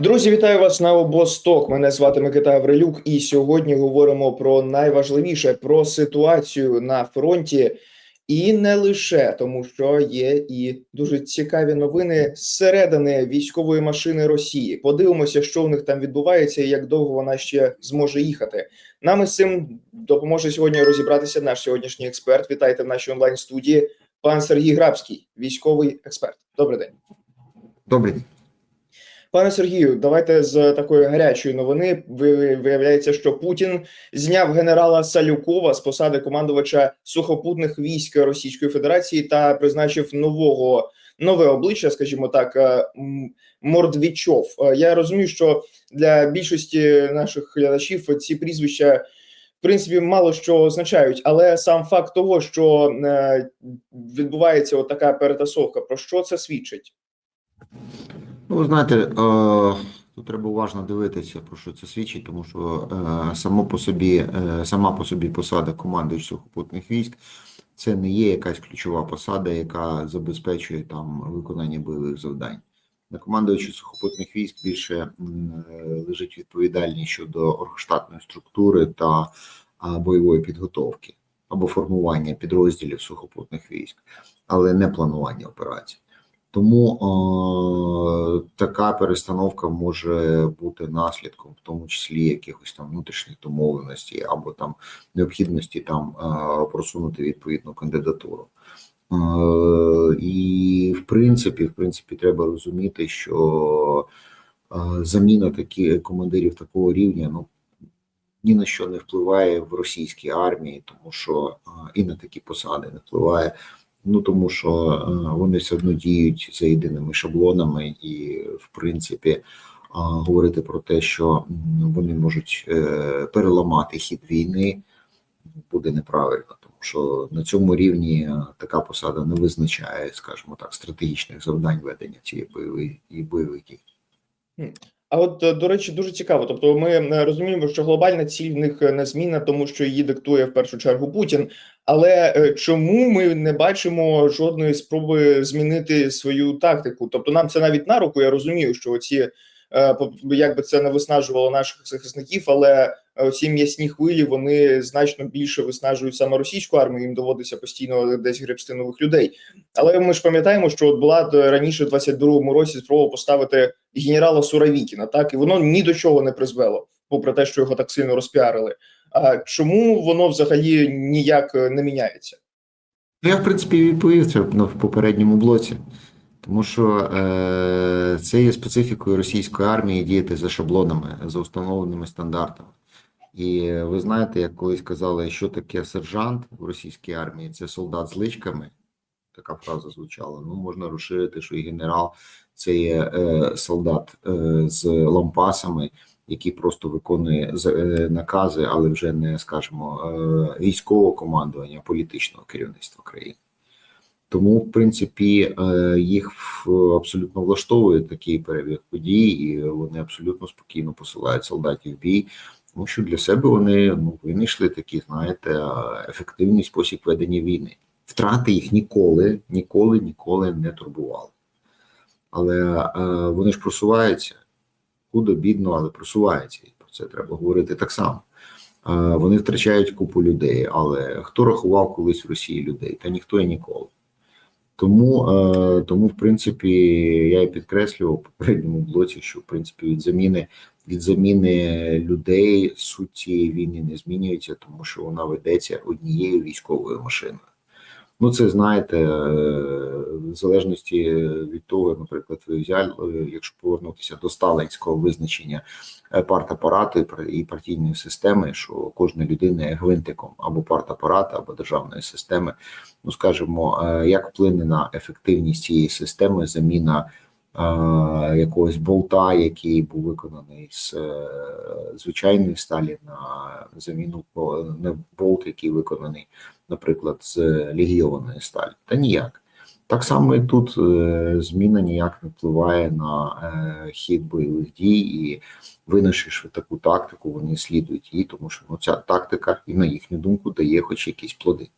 Друзі, вітаю вас на обосток. Мене звати Микита Гаврилюк, і сьогодні говоримо про найважливіше про ситуацію на фронті, і не лише тому, що є і дуже цікаві новини зсередини військової машини Росії. Подивимося, що у них там відбувається, і як довго вона ще зможе їхати. Нам із цим допоможе сьогодні розібратися наш сьогоднішній експерт. Вітайте в нашій онлайн студії, пан Сергій Грабський, військовий експерт. Добрий день. Добрий день. Пане Сергію, давайте з такої гарячої новини. Ви- Виявляється, що Путін зняв генерала Салюкова з посади командувача сухопутних військ Російської Федерації та призначив нового нове обличчя, скажімо так, е, Мордвічов. Е, Я розумію, що для більшості наших глядачів ці прізвища. В принципі, мало що означають, але сам факт того, що е, відбувається от така перетасовка, про що це свідчить? Ну, ви знаєте, е, тут треба уважно дивитися, про що це свідчить, тому що е, само по собі, е, сама по собі посада командуючого сухопутних військ це не є якась ключова посада, яка забезпечує там виконання бойових завдань. На командуючого сухопутних військ більше лежить відповідальність щодо оргштатної структури та бойової підготовки або формування підрозділів сухопутних військ, але не планування операцій. Тому е, така перестановка може бути наслідком, в тому числі якихось там внутрішніх домовленостей або там необхідності там е, просунути відповідну кандидатуру. Е, і в принципі, в принципі, треба розуміти, що е, заміна такі командирів такого рівня, ну ні на що не впливає в російській армії, тому що е, і на такі посади не впливає. Ну тому що е, вони все одно діють за єдиними шаблонами, і в принципі говорити про те, що вони можуть е, переламати хід війни, буде неправильно, тому що на цьому рівні е, така посада не визначає, скажімо так, стратегічних завдань ведення цієї бойової бойових дій. А от до речі, дуже цікаво. Тобто, ми розуміємо, що глобальна ціль в них не зміна, тому що її диктує в першу чергу Путін. Але е, чому ми не бачимо жодної спроби змінити свою тактику? Тобто, нам це навіть на руку. Я розумію, що оці е, як би це не виснажувало наших захисників, але е, ці м'ясні хвилі вони значно більше виснажують саме російську армію. Їм доводиться постійно десь гребсти нових людей. Але ми ж пам'ятаємо, що от була раніше, в 22-му році, спроба поставити генерала Суровікіна, так і воно ні до чого не призвело, попри те, що його так сильно розпіарили. А чому воно взагалі ніяк е, не міняється? Ну, Я, в принципі, відповів це ну, в попередньому блоці, тому що е, це є специфікою російської армії діяти за шаблонами, за установленими стандартами. І ви знаєте, як колись казали, що таке сержант в російській армії, це солдат з личками. Така фраза звучала. Ну, можна розширити, що і генерал це є е, солдат е, з лампасами, який просто виконує е, накази, але вже не скажімо, е, військового командування, а політичного керівництва країни. Тому, в принципі, е, їх абсолютно влаштовує такий перебіг подій, і вони абсолютно спокійно посилають солдатів в бій, тому що для себе вони ну, винайшли такий, знаєте, ефективний спосіб ведення війни. Втрати їх ніколи, ніколи, ніколи не турбували. Але е, вони ж просуваються худо, бідно, але просуваються. І про це треба говорити так само. Вони втрачають купу людей, але хто рахував колись в Росії людей? Та ніхто і ніколи. Тому, е, тому, в принципі, я і підкреслював в попередньому блоці, що в принципі від заміни від заміни людей суть цієї війни не змінюється, тому що вона ведеться однією військовою машиною. Ну, це знаєте, е, в залежності від того, наприклад, ви взяли, е, якщо повернутися до сталинського визначення е, партапарату і партійної системи, що кожна людина є гвинтиком або партапарата, або державної системи. Ну, скажімо, як вплине на ефективність цієї системи заміна якогось болта, який був виконаний з е, звичайної сталі, на заміну на болт, який виконаний наприклад, з легіонної сталі? Та ніяк. Так само і тут е, зміна ніяк не впливає на е, хід бойових дій, і винайшовши таку тактику, вони слідують їй, тому що ну, ця тактика, і на їхню думку, дає хоч якісь плоди.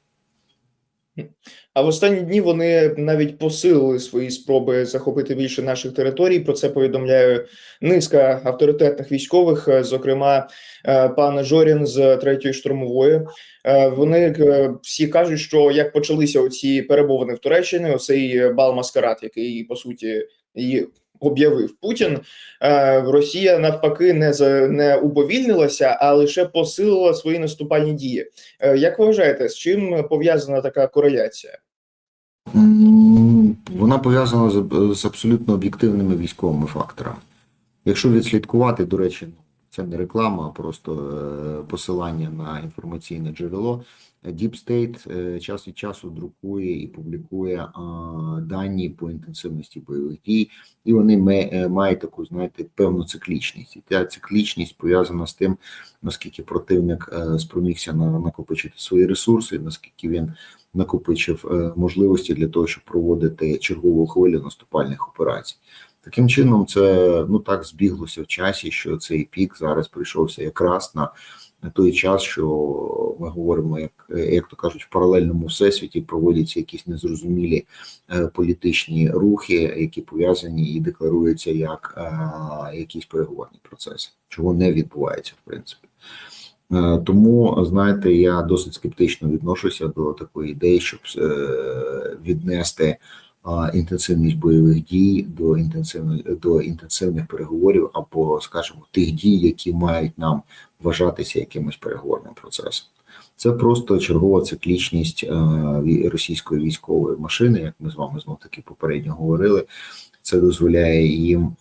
А в останні дні вони навіть посилили свої спроби захопити більше наших територій. Про це повідомляє низка авторитетних військових, е, зокрема е, пан Жорін з третьої штурмової. Е, Вони всі кажуть, що як почалися оці перебовини в Туреччині, оцей бал маскарад, який по суті і об'явив Путін. е, Росія навпаки не не уповільнилася, а лише посилила свої наступальні дії. Е, Як ви вважаєте, з чим пов'язана така кореляція? Вона пов'язана з, з абсолютно об'єктивними військовими факторами. Якщо відслідкувати, до речі, це не реклама, а просто е, посилання на інформаційне джерело. Deep State е, час від часу друкує і публікує дані по інтенсивності бойових дій, і вони е, мають таку, знаєте, певну циклічність. І ця циклічність пов'язана з тим, наскільки противник е, спромігся на накопичити свої ресурси, наскільки він накопичив можливості для того, щоб проводити чергову хвилю наступальних операцій. Таким чином, це ну так збіглося в часі, що цей пік зараз прийшовся якраз на на той час, що ми говоримо, як, як то кажуть, в паралельному всесвіті проводяться якісь незрозумілі е, політичні рухи, які пов'язані і декларуються як е, якісь переговорні процеси, чого не відбувається, в принципі. Е, Тому, знаєте, я досить скептично відношуся до такої ідеї, щоб віднести інтенсивність бойових дій до інтенсивних до інтенсивних переговорів або, скажімо, тих дій, які мають нам вважатися якимось переговорним процесом. Це просто чергова циклічність е, російської військової машини, як ми з вами знов таки попередньо говорили. Це дозволяє їм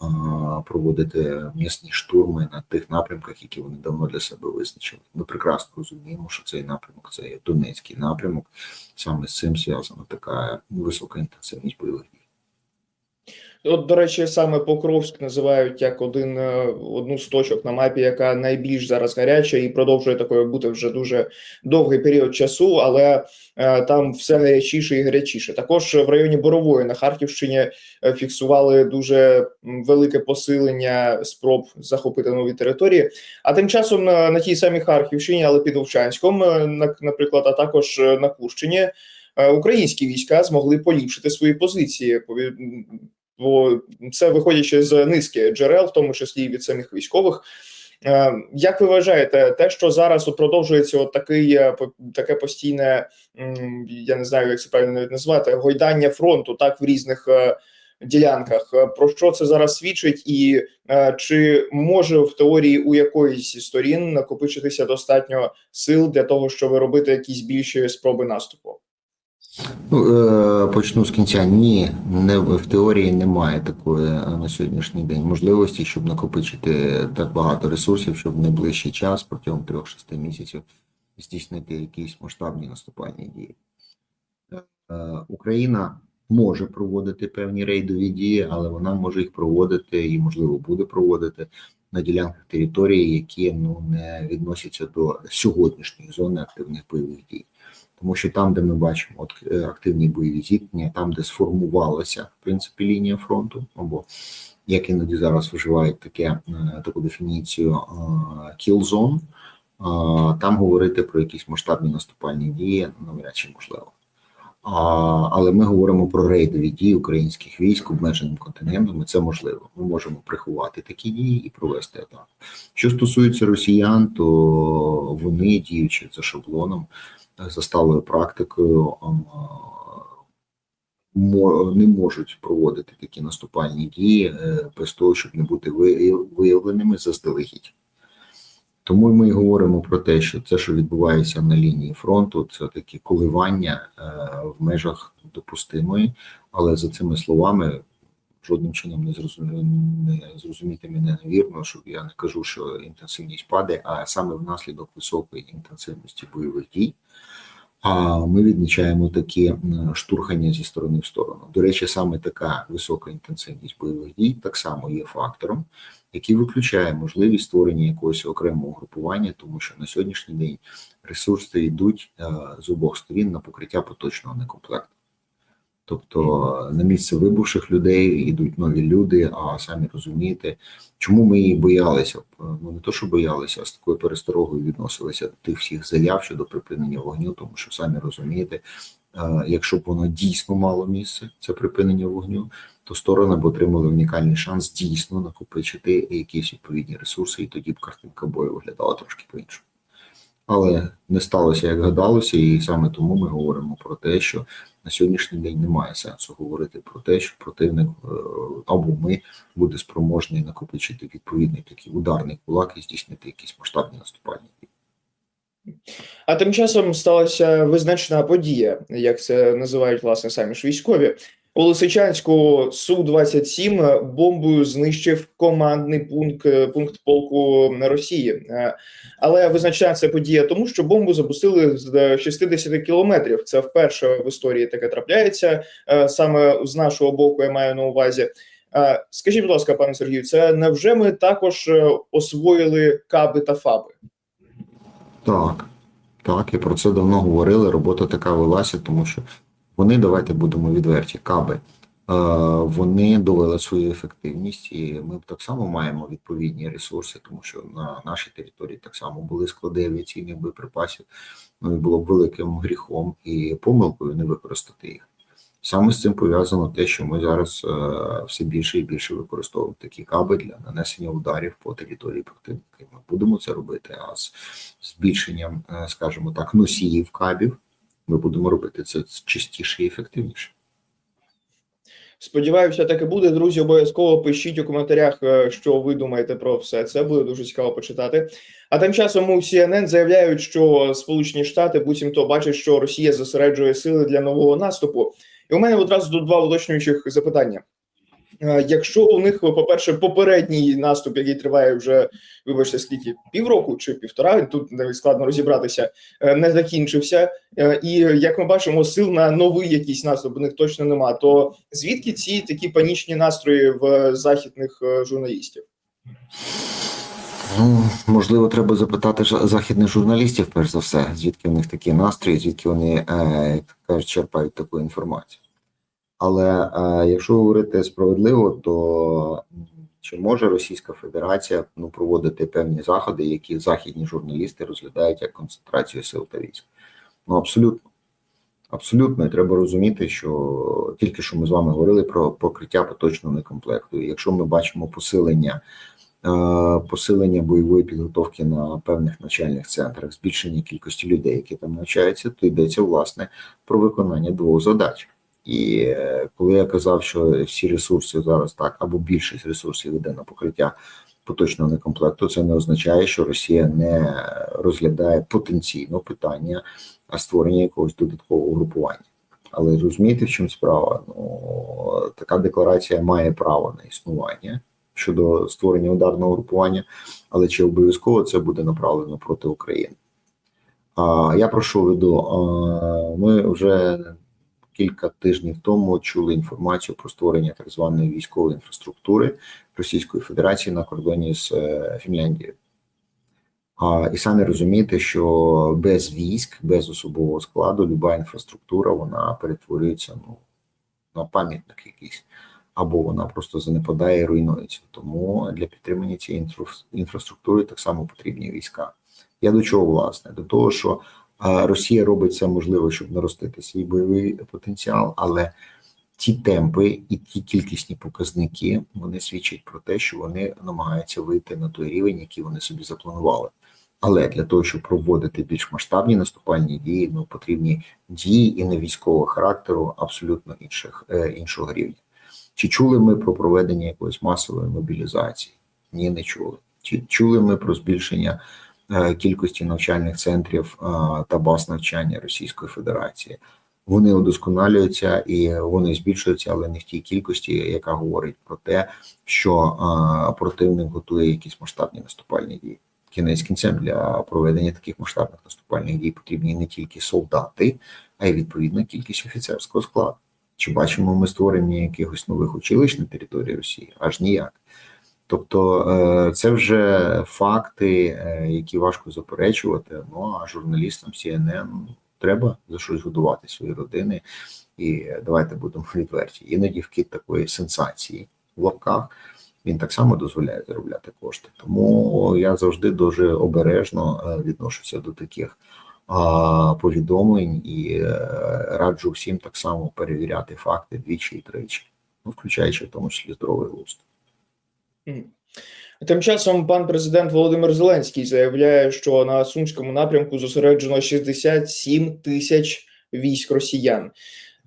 проводити місні штурми на тих напрямках, які вони давно для себе визначили. Ми прекрасно розуміємо, що цей напрямок це є Донецький напрямок. Саме з цим зв'язана така висока інтенсивність бойових дій. От, до речі, саме Покровськ називають як один е, одну з точок на мапі, яка найбільш зараз гаряча і продовжує такою бути вже дуже довгий період часу, але е, там все гарячіше і гарячіше. Також в районі Борової на Харківщині е, фіксували дуже велике посилення спроб захопити нові території. А тим часом на, на тій самій Харківщині, але під Вовчанськом, е, на- наприклад, а також е, на Курщині. е, Українські війська змогли поліпшити свої позиції. Бо це виходячи з низки джерел, в тому числі і від самих військових. Е, Як ви вважаєте, те, що зараз продовжується от такий е, таке постійне, я не знаю, як це правильно назвати, гойдання фронту, так в різних е, ділянках, про що це зараз свідчить, і чи може в теорії у якоїсь із сторін накопичитися достатньо сил для того, щоб робити якісь більші спроби наступу? Ну, е, почну з кінця. Ні, не в теорії немає такої е, на сьогоднішній день можливості, щоб накопичити так багато ресурсів, щоб в найближчий час протягом 3-6 місяців здійснити якісь масштабні наступальні дії. Е, Україна може проводити певні рейдові дії, але вона може їх проводити і, можливо, буде проводити на ділянках території, які ну не відносяться до сьогоднішньої зони активних бойових дій. Тому що там, де ми бачимо от, е, активні бойові зіткнення, там, де сформувалася в принципі лінія фронту, або як іноді зараз вживають таке е, таку дефініцію е, kill zone, там говорити про якісь масштабні наступальні дії навряд чи можливо. А, але ми говоримо про рейдові дії українських військ обмеженим контингентом, і це можливо. Ми можемо приховати такі дії і провести атаку. Що стосується росіян, то вони діючи за шаблоном, за сталою практикою, не можуть проводити такі наступальні дії е, без того, щоб не бути виявленими заздалегідь. Тому ми говоримо про те, що це, що відбувається на лінії фронту, це такі коливання е, в межах допустимої, але за цими словами жодним чином не зрозуміти мене невірно, що я не кажу, що інтенсивність падає, а саме внаслідок високої інтенсивності бойових дій. А ми відмічаємо такі штурхання зі сторони в сторону. До речі, саме така висока інтенсивність бойових дій так само є фактором, який виключає можливість створення якогось окремого групування, тому що на сьогоднішній день ресурси йдуть е, з обох сторін на покриття поточного некомплекту. Тобто на місце вибувших людей йдуть нові люди, а самі розумієте, чому ми її боялися? Ну не то, що боялися, а з такою пересторогою відносилися до тих всіх заяв щодо припинення вогню, тому що самі розумієте, е, якщо б воно дійсно мало місце, це припинення вогню, то сторони б отримали унікальний шанс дійсно накопичити якісь відповідні ресурси, і тоді б картинка бою виглядала трошки по-іншому. Але не сталося, як гадалося, і саме тому ми говоримо про те, що на сьогоднішній день немає сенсу говорити про те, що противник е, або ми буде спроможний накопичити відповідний такий ударний кулак і здійснити якісь масштабні наступальні дії. А тим часом сталася визначна подія, як це називають власне самі ж військові. У Лисичанську су 27 бомбою знищив командний пункт пункт полку Росії. Е, Але визначає це подія тому, що бомбу запустили з 60 кілометрів. Це вперше в історії таке трапляється е, саме з нашого боку. Я маю на увазі. Е, Скажіть, будь ласка, пане Сергію, це невже ми також е, освоїли каби та фаби? Так, так, і про це давно говорили. Робота така велася, тому що вони, давайте будемо відверті, каби. е, Вони довели свою ефективність, і ми так само маємо відповідні ресурси, тому що на нашій території так само були склади авіаційних боєприпасів. Ну і було б великим гріхом і помилкою не використати їх. Саме з цим пов'язано те, що ми зараз е, все більше і більше використовуємо такі каби для нанесення ударів по території противника. Ми будемо це робити, а з збільшенням, е, скажімо так, носіїв кабів ми будемо робити це частіше і ефективніше. Сподіваюся, так і буде. Друзі, обов'язково пишіть у коментарях, е, що ви думаєте про все це. Буде дуже цікаво почитати. А тим часом у CNN заявляють, що Сполучені Штати буцімто бачать, що Росія зосереджує сили для нового наступу. І у мене одразу до два уточнюючих запитання. Якщо у них, по-перше, попередній наступ, який триває вже, вибачте, скільки півроку чи півтора, тут навіть складно розібратися, е, не закінчився, е, і як ми бачимо, сил на новий якийсь наступ у них точно нема. То звідки ці такі панічні настрої в західних е, журналістів? Ну, можливо, треба запитати західних журналістів, перш за все, звідки в них такі настрої, звідки вони е, кажуть, черпають таку інформацію. Але е, якщо говорити справедливо, то чи може Російська Федерація ну, проводити певні заходи, які західні журналісти розглядають як концентрацію сил та військ? Ну абсолютно. Абсолютно, і треба розуміти, що тільки що ми з вами говорили про покриття поточного некомплекту. Якщо ми бачимо посилення е, посилення бойової підготовки на певних навчальних центрах, збільшення кількості людей, які там навчаються, то йдеться власне про виконання двох задач. І е, коли я казав, що всі ресурси зараз так або більшість ресурсів йде на покриття поточного некомплекту, це не означає, що Росія не розглядає потенційно питання створення якогось додаткового групування. Але розумієте, в чому справа? Ну така декларація має право на існування щодо створення ударного групування, але чи обов'язково це буде направлено проти України? А я про що веду? А, Ми вже кілька тижнів тому чули інформацію про створення так званої військової інфраструктури Російської Федерації на кордоні з е, Фінляндією. А, і самі розумієте, що без військ, без особового складу, люба інфраструктура вона перетворюється ну, на пам'ятник якийсь, або вона просто занепадає і руйнується. Тому для підтримання цієї інфра- інфраструктури так само потрібні війська. Я до чого власне? До того, що Росія робить все можливе, щоб наростити свій бойовий потенціал, але ті темпи і ті кількісні показники вони свідчать про те, що вони намагаються вийти на той рівень, який вони собі запланували. Але для того, щоб проводити більш масштабні наступальні дії, ну потрібні дії і не військового характеру, абсолютно інших е, іншого рівня. Чи чули ми про проведення якоїсь масової мобілізації? Ні, не чули. Чи чули ми про збільшення кількості навчальних центрів е, та баз навчання Російської Федерації? Вони удосконалюються і вони збільшуються, але не в тій кількості, яка говорить про те, що е, противник готує якісь масштабні наступальні дії кінець кінцем для проведення таких масштабних наступальних дій потрібні не тільки солдати, а й відповідна кількість офіцерського складу. Чи бачимо ми створення якихось нових училищ на території Росії? Аж ніяк. Тобто е, це вже факти, е, які важко заперечувати. Ну а журналістам CNN треба за щось годувати свої родини. І давайте будемо відверті. Іноді вкид такої сенсації в лапках він так само дозволяє заробляти кошти. Тому я завжди дуже обережно е, відношуся до таких повідомлень і раджу всім так само перевіряти факти двічі і тричі, ну включаючи в тому числі здоровий глузд. Тим часом пан президент Володимир Зеленський заявляє, що на сумському напрямку зосереджено 67 тисяч військ росіян,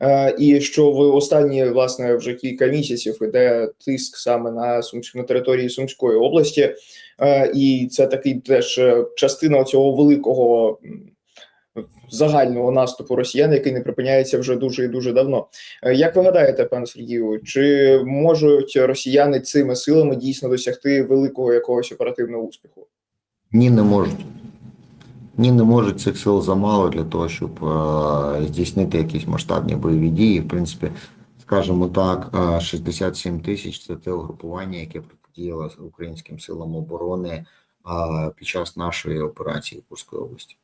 Е, і що в останні власне вже кілька місяців іде тиск саме на Сумськ на території Сумської області, Е, і це такий теж е, частина цього великого загального наступу росіян, який не припиняється вже дуже і дуже давно. Е, Як ви гадаєте, пане Сергію, чи можуть росіяни цими силами дійсно досягти великого якогось оперативного успіху? Ні, не можуть. Ні, не можуть цих сил замало для того, щоб е, здійснити якісь масштабні бойові дії. В принципі, скажімо так, е, 67 тисяч це те угрупування, яке протидіяло українським силам оборони е, під час нашої операції в Курській області.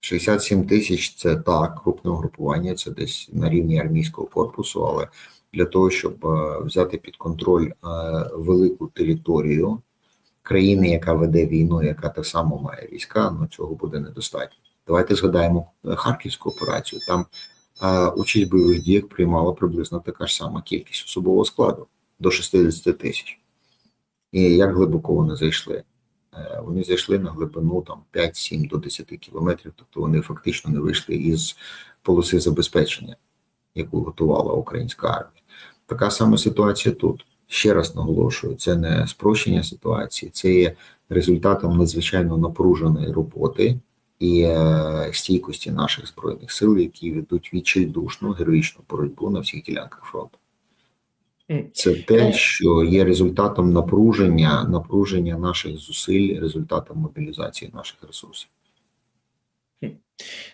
67 тисяч це так, крупне угрупування, це десь на рівні армійського корпусу, але для того, щоб е, взяти під контроль е, велику територію країни, яка веде війну, яка так само має війська, ну цього буде недостатньо. Давайте згадаємо е, Харківську операцію. Там участь бойових діях приймала приблизно така ж сама кількість особового складу до 60 тисяч. І як глибоко вони зайшли? Е, Вони зайшли на глибину там 5-7 до 10 кілометрів, тобто вони фактично не вийшли із полоси забезпечення, яку готувала українська армія. Така сама ситуація тут. Ще раз наголошую, це не спрощення ситуації, це є результатом надзвичайно напруженої роботи і е, стійкості наших збройних сил, які ведуть відчайдушну героїчну боротьбу на всіх ділянках фронту. Це те, що є результатом напруження, напруження наших зусиль, результатом мобілізації наших ресурсів.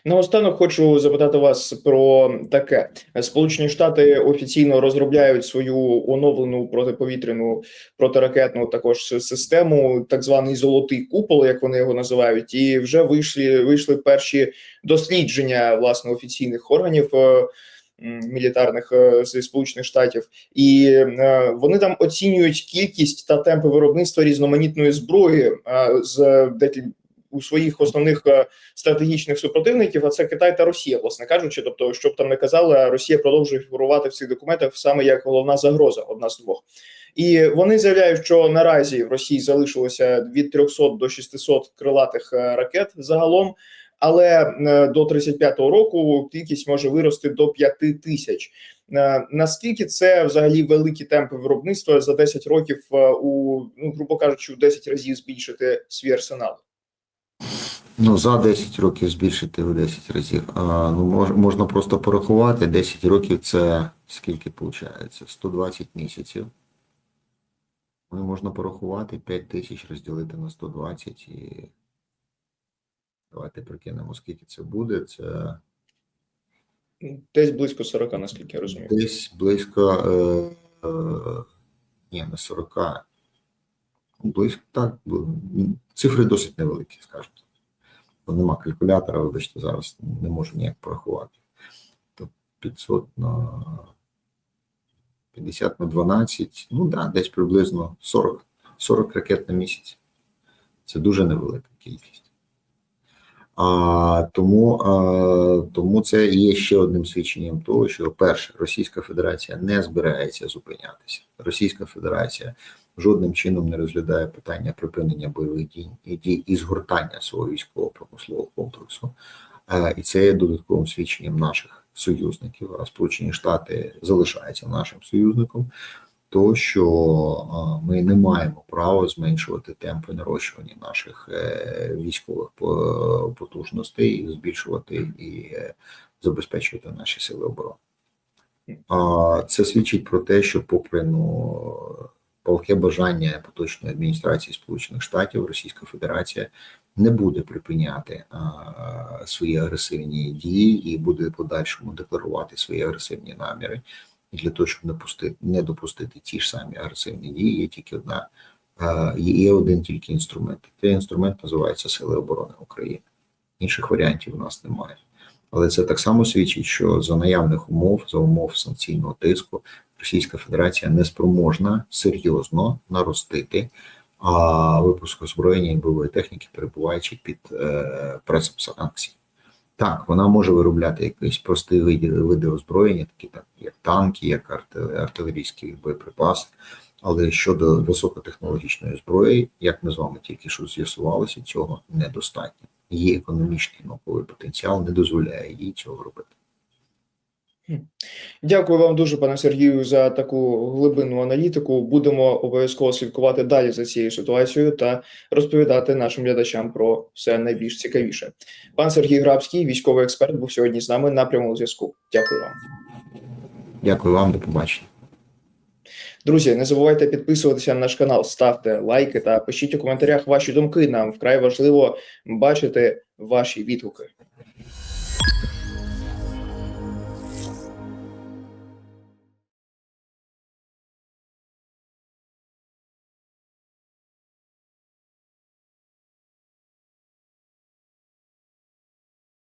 Наостанок хочу запитати вас про таке: Сполучені Штати офіційно розробляють свою оновлену протиповітряну протиракетну також систему, так званий золотий купол, як вони його називають, і вже вийшли вийшли перші дослідження власне офіційних органів. Мілітарних е, зі сполучених штатів, і е, вони там оцінюють кількість та темпи виробництва різноманітної зброї е, з у своїх основних стратегічних супротивників, а це Китай та Росія, власне кажучи. Тобто, щоб там не казали, Росія продовжує фігурувати в цих документах саме як головна загроза, одна з двох. І вони заявляють, що наразі в Росії залишилося від 300 до 600 крилатих ракет загалом, але е, до 35-го року кількість може вирости до 5 тисяч. Е, Наскільки це взагалі великі темпи виробництва за 10 років е, у ну грубо кажучи, у 10 разів збільшити свій арсенал? Ну, за 10 років збільшити в 10 разів. А, ну, мож, можна просто порахувати. 10 років це скільки виходить? 120 місяців. Ну, можна порахувати 5 тисяч розділити на 120 і давайте прикинемо, скільки це буде. Це Десь близько 40, наскільки я розумію. десь близько е, е, ні, не 40. Ну, Близько так. Цифри досить невеликі, скажімо. Бо нема калькулятора, вибачте, зараз не можу ніяк порахувати. То 500 на 50 на 12, ну да, десь приблизно 40, 40 ракет на місяць. Це дуже невелика кількість. А, тому, а, тому це є ще одним свідченням того, що перше, Російська Федерація не збирається зупинятися. Російська Федерація жодним чином не розглядає питання припинення бойових дій і дій і згортання свого військово-промислового комплексу. Е, І це є додатковим свідченням наших союзників. А Сполучені Штати залишаються нашим союзником, то що е, ми не маємо права зменшувати темпи нарощування наших е, військових по- потужностей, збільшувати і е, забезпечувати наші сили оборони. А Це свідчить про те, що, попри ну, палке бажання поточної адміністрації Сполучених Штатів, Російська Федерація не буде припиняти а, свої агресивні дії і буде подальшому декларувати свої агресивні наміри. Для того, щоб не пустити, не допустити ті ж самі агресивні дії, є тільки одна є один тільки інструмент. Цей інструмент називається Сили оборони України. Інших варіантів у нас немає. Але це так само свідчить, що за наявних умов, за умов санкційного тиску, Російська Федерація не спроможна серйозно наростити а випуск озброєння і бойової техніки, перебуваючи під е, пресом санкцій. Так, вона може виробляти якісь прості види, види озброєння, такі так, як танки, як арти- артилерійські боєприпаси. Але щодо високотехнологічної зброї, як ми з вами тільки що з'ясувалося, цього недостатньо. Її економічний науковий потенціал не дозволяє їй цього робити. Дякую вам дуже, пане Сергію, за таку глибинну аналітику. Будемо обов'язково слідкувати далі за цією ситуацією та розповідати нашим глядачам про все найбільш цікавіше. Пан Сергій Грабський, військовий експерт, був сьогодні з нами на прямому зв'язку. Дякую вам. Дякую вам, до побачення. Друзі, не забувайте підписуватися на наш канал, ставте лайки та пишіть у коментарях ваші думки. Нам вкрай важливо бачити ваші відгуки.